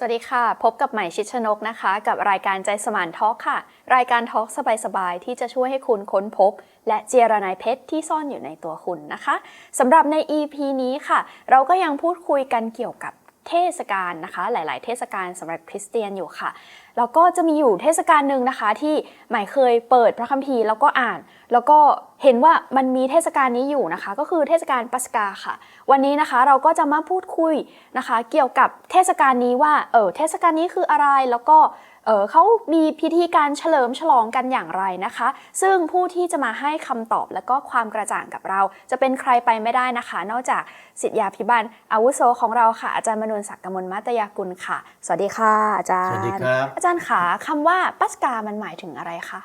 สวัสดีค่ะ พบกับใหม่ชิดชนกนะคะ กับรายการใจสมานทอล์กค่ะ รายการทอล์กสบายๆ ที่จะช่วยให้คุณค้นพบ และเจรนายเพชรที่ซ่อนอยู่ในตัวคุณนะคะสำหรับใน EP นี้ค่ะ เราก็ยังพูดคุยกันเกี่ยวกับเทศกาลนะคะ หลาย ๆ เทศกาลสำหรับคริสเตียนอยู่ค่ะ แล้วก็จะมีอยู่เทศกาลหนึ่งนะคะ ที่หม่เคยเปิดพระคัมภีร์แล้วก็อ่าน แล้วก็เห็นว่ามันมีเทศกาลนี้อยู่นะคะ ก็คือเทศกาลปัสกาค่ะ วันนี้นะคะเราก็จะมาพูดคุยนะคะ เกี่ยวกับเทศกาลนี้ว่าเออเทศกาลนี้คืออะไรแล้วก็เออเขามีพิธีการเฉลิมฉลองกันอย่างไรนะคะ ซึ่งผู้ที่จะมาให้คำตอบและก็ความกระจ่างกับเรา จะเป็นใครไปไม่ได้นะคะ นอกจากสิทธยาพิบันอาวุโสของเราค่ะ อาจารย์มนุนศักดิ์กมลมัตยากุลค่ะ สวัสดีค่ะอาจารย์สวัสดีครับอาจารย์ขาคำว่าปัสกามันหมายถึงอะไรคะ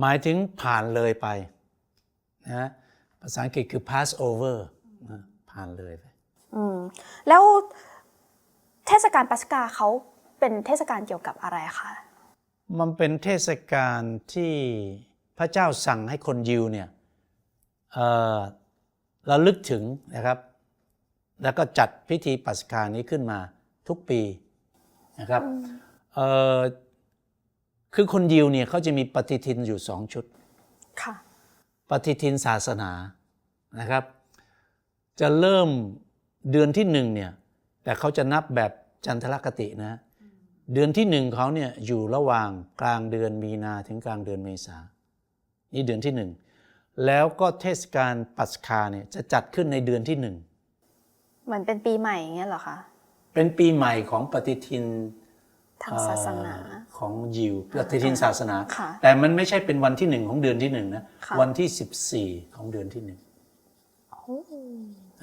หมายถึงผ่านเลยไปนะภาษาอังกฤษคือ pass over นะผ่านเลยไปอืมแล้วเทศกาลปัสกาเขาเป็นเทศกาลเกี่ยวกับอะไรคะ มันเป็นเทศกาลที่พระเจ้าสั่งให้คนยิวเนี่ยเอ่อระลึกถึงนะครับ แล้วก็จัดพิธีปัสกานี้ขึ้นมาทุกปีนะครับ เอ่อคือคนยิวเนี่ยเขาจะมีปฏิทินอยู่สองชุดค่ะปฏิทินศาสนานะครับ จะเริ่มเดือนที่หนึ่งเนี่ยแต่เขาจะนับแบบจันทรคตินะเดือนที่หนึ่งเขาเนี่ยอยู่ระหว่างกลางเดือนมีนาถึงกลางเดือนเมษานี่เดือนที่หนึ่งแล้วก็เทศกาลปัสคาเนี่ยจะจัดขึ้นในเดือนที่หนึ่งเหมือนเป็นปีใหม่อย่างเงี้ยเหรอคะเป็นปีใหม่ของปฏิทิน ทางศาสนาเอ่อของยิวปฏิทินศาสนาค่ะแต่มันไม่ใช่เป็นวันที่หนึ่งของเดือนที่หนึ่งนะค่ะวันที่สิบสี่ของเดือนที่หนึ่ง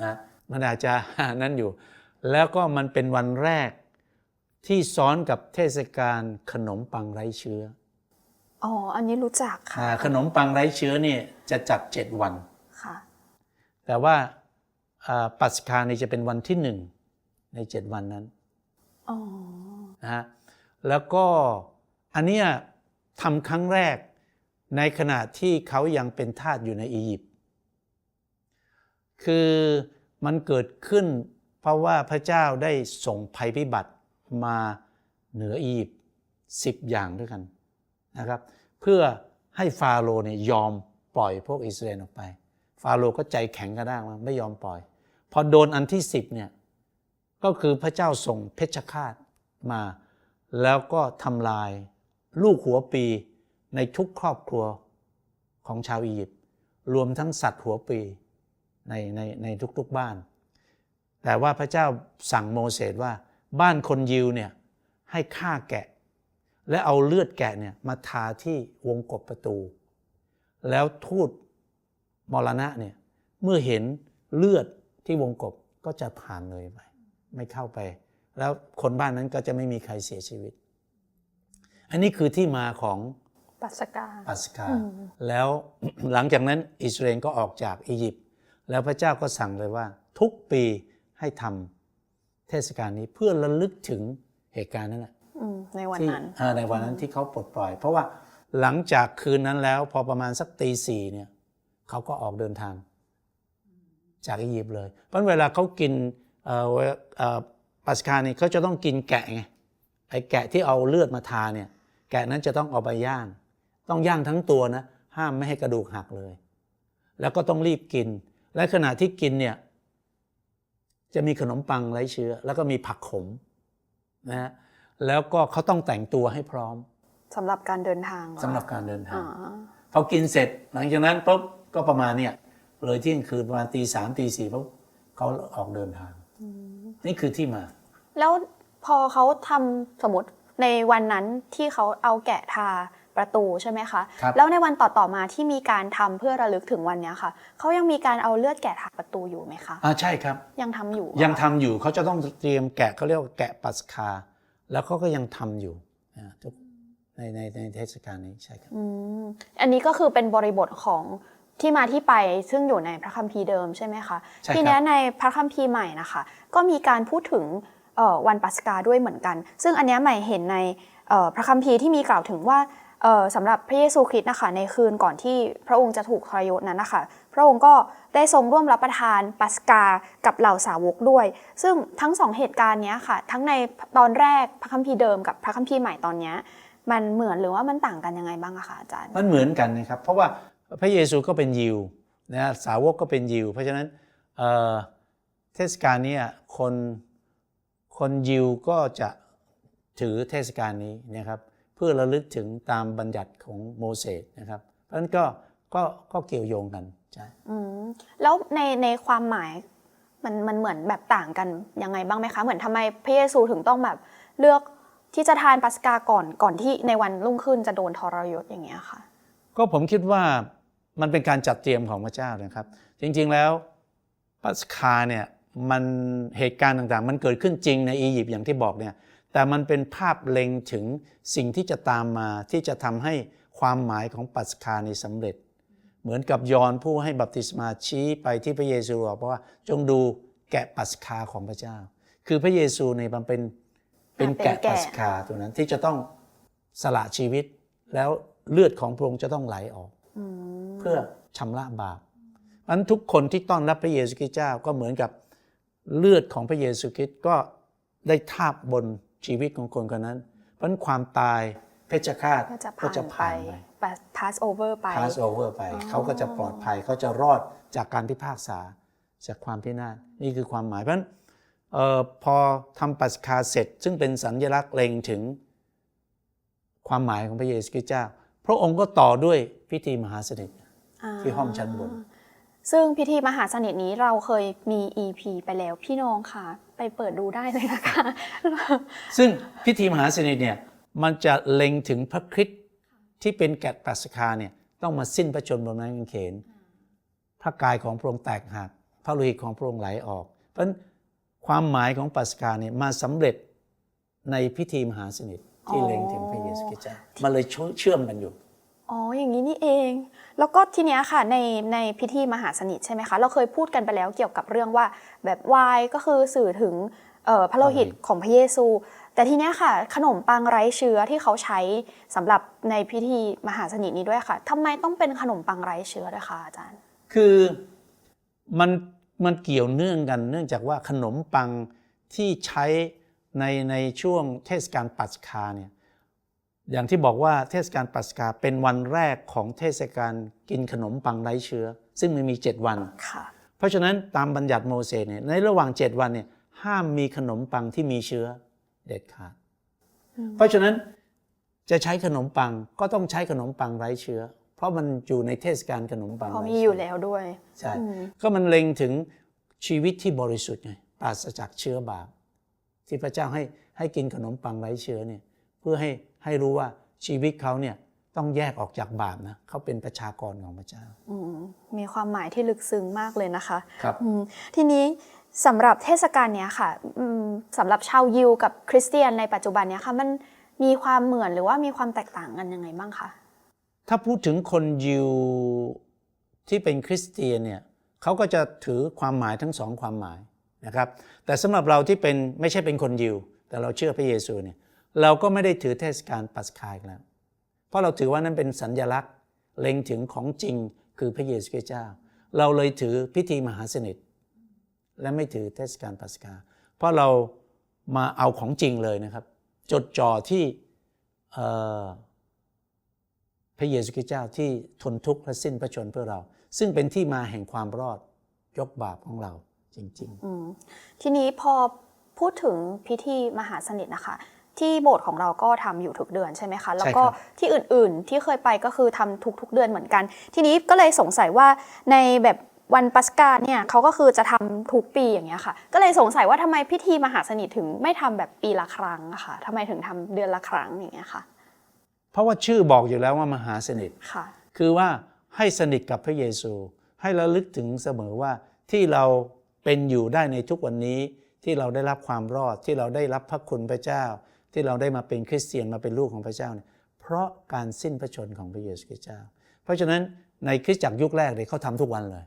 นะมันอาจจะนั่นอยู่ แล้วก็มันเป็นวันแรกที่ซ้อนกับเทศกาลขนมปังไร้เชื้อ อ๋อ อันนี้รู้จักค่ะอาขนมปังไร้เชื้อเนี่ยจะจัดเจ็ดวัน ค่ะ แต่ว่าอ่าปัสคานี่จะเป็นวันที่หนึ่งในเจ็ดวันนั้น อ๋อ นะฮะ แล้วก็อันเนี้ยทำครั้งแรกในขณะที่เขายังเป็นทาสอยู่ในอียิปต์ คือมันเกิดขึ้นเพราะว่าพระเจ้าได้ส่งภัยพิบัติมาเหนืออียิปต์สิบอย่างด้วยกันนะครับ เพื่อให้ฟาโรห์เนี่ยยอมปล่อยพวกอิสราเอลออกไป ฟาโรห์ก็ใจแข็งกระด้างมาไม่ยอมปล่อย พอโดนอันที่สิบเนี่ยก็คือพระเจ้าส่งเพชฌฆาตมา แล้วก็ทำลายลูกหัวปีในทุกครอบครัวของชาวอียิปต์รวมทั้งสัตว์หัวปีในในในทุกๆบ้าน แต่ว่าพระเจ้าสั่งโมเสสว่าบ้านคนยิวเนี่ยให้ฆ่าแกะ และเอาเลือดแกะเนี่ยมาทาที่วงกบประตู แล้วทูตมรณะเนี่ยเมื่อเห็นเลือดที่วงกบก็จะผ่านเลยไป ไม่เข้าไป แล้วคนบ้านนั้นก็จะไม่มีใครเสียชีวิต อันนี้คือที่มาของปัสกาปัสกา แล้วหลังจากนั้นอิสราเอลก็ออกจากอียิปต์แล้วพระเจ้าก็สั่งเลยว่า ทุกปีให้ทำเทศกาลนี้เพื่อระลึกถึงเหตุการณ์นั้นนะอืมในวันที่นั้นอ่าในวันนั้นที่เขาปลดปล่อย เพราะว่าหลังจากคืนนั้นแล้วพอประมาณสักตีสี่เนี่ยเขาก็ออกเดินทาง จากอียิปต์เลย เพราะเวลาเขากินเอ่อเวเอ่อ ปัสกาเนี่ยเขาจะต้องกินแกะไงไอ้แกะที่เอาเลือดมาทาเนี่ย แกะนั้นจะต้องเอาไปย่าง ต้องย่างทั้งตัวนะ ห้ามไม่ให้กระดูกหักเลย แล้วก็ต้องรีบกิน และขณะที่กินเนี่ย จะมีขนมปังไร้เชื้อ แล้วก็มีผักขมนะฮะแล้วก็เขาต้องแต่งตัวให้พร้อมสำหรับการเดินทางเอสำหรับการเดินทาอ๋งอพอกินเสร็จหลังจากนั้นปุ๊บก็ประมาณเนี่ยเลยเที่ยงคืนประมาณตีสามตีสี่ปุ๊บเขาออกเดินทาง นี่คือที่มา แล้วพอเขาทำสมมติในวันนั้นที่เขาเอาแกะทาประตูใช่ไหมคะครับแล้วในวันต่อๆมาที่มีการทำเพื่อระลึกถึงวันเนี้ยค่ะเขายังมีการเอาเลือดแกะทาประตูอยู่ไหมคะอ่าใช่ครับ ยังทำอยู่ ยังทำอยู่เขาจะต้องเตรียมแกะเขาเรียกว่าแกะปัสคา แล้วเขาก็ยังทำอยู่นะทุกในในในเทศกาลนี้ใช่ครับอืมอันนี้ก็คือเป็นบริบทของที่มาที่ไปซึ่งอยู่ในพระคัมภีร์เดิมใช่ไหมคะใช่ครับทีเนี้ยในพระคัมภีร์ใหม่นะคะ ก็มีการพูดถึงเอ่อ วันปัสกาด้วยเหมือนกัน ซึ่งอันนี้ใหม่เห็นในพระคัมภีร์ที่มีกล่าวถึงว่าสำหรับพระเยซูคริสต์นะคะในคืนก่อนที่พระองค์จะถูกทรยศนั้นนะคะพระองค์ก็ได้ทรงร่วมรับประทานปัสกากับเหล่าสาวกด้วย ซึ่งทั้งสองเหตุการณ์นี้ค่ะ ทั้งในตอนแรกพระคัมภีร์เดิมกับพระคัมภีร์ใหม่ตอนนี้มันเหมือนหรือว่ามันต่างกันยังไงบ้างอะคะอาจารย์ มันเหมือนกันนะครับ เพราะว่าพระเยซูก็เป็นยิวนะสาวกก็เป็นยิว เพราะฉะนั้นเทศกาลนี้คน คนยิวก็จะถือเทศกาลนี้นะครับ เพื่อระลึกถึงตามบัญญัติของโมเสสนะครับ เพราะฉะนั้นก็ก็ก็เกี่ยวโยงกันใช่อืมแล้วในในความหมายมันมันเหมือนแบบต่างกันยังไงบ้างไหมคะ เหมือนทำไมพระเยซูถึงต้องแบบเลือกที่จะทานปัสกาก่อนก่อนที่ในวันรุ่งขึ้นจะโดนทรยศอย่างเงี้ยค่ะ ก็ผมคิดว่ามันเป็นการจัดเตรียมของพระเจ้านะครับ จริงๆแล้วปัสคาเนี่ย มันเหตุการณ์ต่างๆ มันเกิดขึ้นจริงในอียิปต์อย่างที่บอกเนี่ยแต่มันเป็นภาพเล็งถึงสิ่งที่จะตามมาที่จะทำให้ความหมายของปัสคาในสำเร็จ เหมือนกับยอห์นผู้ให้บัพติศมาชี้ไปที่พระเยซูบอกว่าจงดูแกะปัสคาของพระเจ้า คือพระเยซูในยมันเป็นเป็นเป็นแกะแกะปัสคาตัวนั้นที่จะต้องสละชีวิต แล้วเลือดของพระองค์จะต้องไหลออกอืมเพื่อชำระบาปอันทุกคนที่ต้อนรับพระเยซูคริสต์เจ้าก็เหมือนกับ เลือดของพระเยซูคริสต์ก็ได้ทาบบนชีวิตของคนคนนั้น เพราะฉะนั้นความตายเพชฌฆาตก็จะก็ผ่านจะไปผ่านไปพาสโอเวอร์ไปพาสโอเวอร์ไป เขาก็จะปลอดภัยเขาจะรอดจากการพิพากษาจากความพินาศนี่คือความหมายเพราะฉะนั้นเออพอทำปัสคาเสร็จ ซึ่งเป็นสัญลักษณ์เล็งถึงความหมายของพระเยซูคริสต์เจ้า พระองค์ก็ต่อด้วยพิธีมหาสนิทที่ห้องชั้นบน ซึ่งพิธีมหาสนิทนี้เราเคยมี EP ไปแล้วพี่น้องค่ะ ไปเปิดดูได้เลยนะคะ ซึ่งพิธีมหาสนิทเนี่ยมันจะเล็งถึงพระคริสต์ที่เป็นแกะปัสคาเนี่ยต้องมาสิ้นพระชนม์บนไม้กางเขน พระกายของพระองค์แตกหักพระโลหิตของพระองค์ไหลออก เพราะนั้นความหมายของปัสกาเนี่ยมาสำเร็จในพิธีมหาสนิทที่เล็งถึงพระเยซูคริสต์เจ้ามันเลยเชื่อมกันอยู่ อ๋อ อย่างนี้นี่เอง แล้วก็ทีเนี้ยค่ะในในพิธีมหาสนิทใช่ไหมคะ เราเคยพูดกันไปแล้วเกี่ยวกับเรื่องว่าแบบวายก็คือสื่อถึงเอ่อพระโลหิตของพระเยซู แต่ทีเนี้ยค่ะ ขนมปังไร้เชื้อที่เขาใช้สำหรับในพิธีมหาสนิทนี้ด้วยค่ะทำไมต้องเป็นขนมปังไร้เชื้อด้วยคะอาจารย์ คือมันมันเกี่ยวเนื่องกัน เนื่องจากว่าขนมปังที่ใช้ในในช่วงเทศกาลปัสกาเนี่ย อย่างที่บอกว่าเทศกาลปัสกาเป็นวันแรกของเทศกาลกินขนมปังไร้เชื้อ ซึ่งมันมี 7 วันค่ะเพราะฉะนั้นตามบัญญัติโมเสสเนี่ยในระหว่าง 7 วันเนี่ยห้ามมีขนมปังที่มีเชื้อเด็ดขาดอืมเพราะฉะนั้นจะใช้ขนมปังก็ต้องใช้ขนมปังไร้เชื้อ เพราะมันอยู่ในเทศกาลขนมปังเพราะไร้มีเชื้อยู่แล้วด้วยใช่อืมก็มันเล็งถึงชีวิตที่บริสุทธิ์ไงปราศจากเชื้อบาปที่พระเจ้าให้ให้กินขนมปังไร้เชื้อเนี่ยเพื่อให้ให้รู้ว่าชีวิตเขาเนี่ยต้องแยกออกจากบาปนะเขาเป็นประชากรของพระเจ้าอืมมีความหมายที่ลึกซึ้งมากเลยนะคะครับอืมทีนี้สำหรับเทศกาลเนี้ยค่ะอืมสำหรับชาวยิวกับคริสเตียนในปัจจุบันเนี้ยค่ะมันมีความเหมือนหรือว่ามีความแตกต่างกันยังไงบ้างคะถ้าพูดถึงคนยิวที่เป็นคริสเตียนเนี่ยเขาก็จะถือความหมายทั้งสองความหมายนะครับแต่สำหรับเราที่เป็นไม่ใช่เป็นคนยิว แต่เราเชื่อพระเยซูเนี่ย เราก็ไม่ได้ถือเทศกาลปัสกาอีกแล้ว เพราะเราถือว่านั้นเป็นสัญญลักษณ์ เล็งถึงของจริงคือพระเยซูคริสต์เจ้า เราเลยถือพิธีมหาสนิท และไม่ถือเทศกาลปัสกาเพราะเรามาเอาของจริงเลยนะครับ จดจ่อที่พระเยซูคริสต์เจ้าที่ทนทุกข์และสิ้นพระชนเพื่อเรา ซึ่งเป็นที่มาแห่งความรอดยกบาปของเราจริงอืมทีนี้พอพูดถึงพิธีมหาสนิทนะคะ ที่โบสถ์ของเราก็ทำอยู่ทุกเดือนใช่ไหมคะ แล้วก็ที่อื่นๆที่เคยไปก็คือทำทุกๆเดือนเหมือนกัน ทีนี้ก็เลยสงสัยว่าในแบบวันปัสกาเนี่ยเขาก็คือจะทำทุกปีอย่างเงี้ยค่ะ ก็เลยสงสัยว่าทำไมพิธีมหาสนิทถึงไม่ทำแบบปีละครั้งอะค่ะทำไมถึงทำเดือนละครั้งอย่างเงี้ยค่ะๆเพราะว่าชื่อบอกอยู่แล้วว่ามหาสนิทค่ะ คือว่าให้สนิทกับพระเยซู ให้ระลึกถึงเสมอว่าที่เราเป็นอยู่ได้ในทุกวันนี้ที่เราได้รับความรอดที่เราได้รับพระคุณพระเจ้า ที่เราได้มาเป็นคริสเตียนมาเป็นลูกของพระเจ้าเนี่ยเพราะการสิ้นพระชนม์ของพระเยซูคริสต์เจ้า เพราะฉะนั้นในคริสตจักรยุคแรกเนี่ยเขาทำทุกวันเลย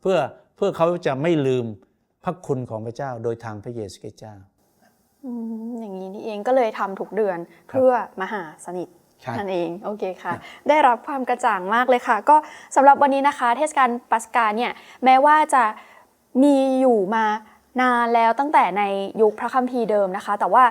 เพื่อเพื่อเขาจะไม่ลืมพระคุณของพระเจ้าโดยทางพระเยซูคริสต์เจ้าอืมอย่างนี้นี่เองก็เลยทำทุกเดือนเพื่อมหาสนิทใช่นั่นเองโอเคค่ะ ได้รับความกระจ่างมากเลยค่ะ ก็สำหรับวันนี้นะคะ เทศกาลปัสกาเนี่ยแม้ว่าจะมีอยู่มานานแล้วตั้งแต่ในยุคพระคัมภีร์เดิมนะคะ แต่ว่า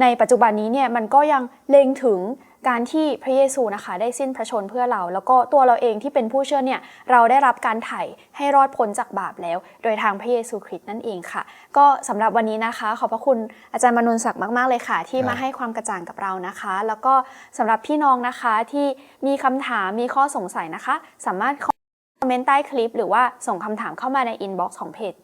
ในปัจจุบันนี้เนี่ยมันก็ยังเล็งถึงการที่พระเยซูนะคะได้สิ้นพระชนเพื่อเรา แล้วก็ตัวเราเองที่เป็นผู้เชื่อเนี่ยเราได้รับการไถ่ให้รอดพ้นจากบาปแล้ว โดยทางพระเยซูคริสต์นั่นเองค่ะ ก็สำหรับวันนี้นะคะ ขอบพระคุณอาจารย์มนุนศักดิ์มาก ๆ เลยค่ะ ที่ครับมาให้ความกระจ่างกับเรานะคะ แล้วก็สำหรับพี่น้องนะคะที่มีคำถามมีข้อสงสัยนะคะ สามารถ คอมเมนต์ใต้คลิปหรือว่าส่งคำถามเข้ามาในอินบ็อกซ์ของเพจ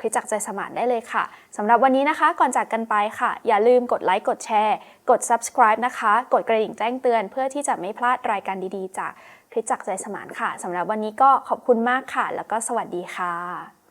คริสจักรใจสมานได้เลยค่ะสำหรับวันนี้นะคะก่อนจากกันไปค่ะ อย่าลืมกดไลค์กดแชร์ กด subscribe นะคะ กดกระดิ่งแจ้งเตือนเพื่อที่จะไม่พลาดรายการดีๆ จากคริสจักรใจสมานค่ะสำหรับวันนี้ก็ขอบคุณมากค่ะ แล้วก็สวัสดีค่ะ